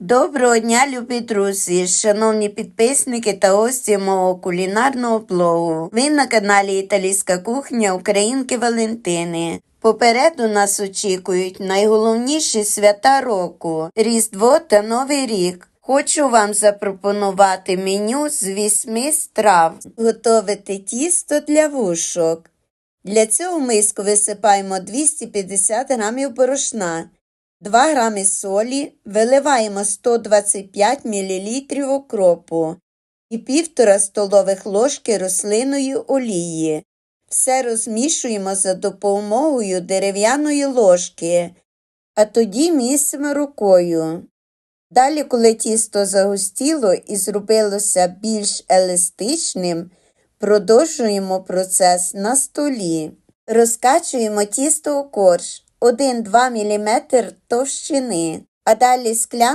Доброго дня, любі друзі, шановні підписники та гості мого кулінарного блогу. Ви на каналі Італійська кухня Українки Валентини. Попереду нас очікують найголовніші свята року Різдво та Новий рік. Хочу вам запропонувати меню з вісьми страв. Готовити тісто для вушок. Для цього в миску висипаємо 250 г борошна, 2 грами солі, виливаємо 125 мл окропу і 1,5 столових ложки рослинної олії. Все розмішуємо за допомогою дерев'яної ложки, а тоді місимо рукою. Далі, коли тісто загустіло і зробилося більш еластичним, продовжуємо процес на столі. Розкачуємо тісто у корж 1-2 мм товщини, а далі склянку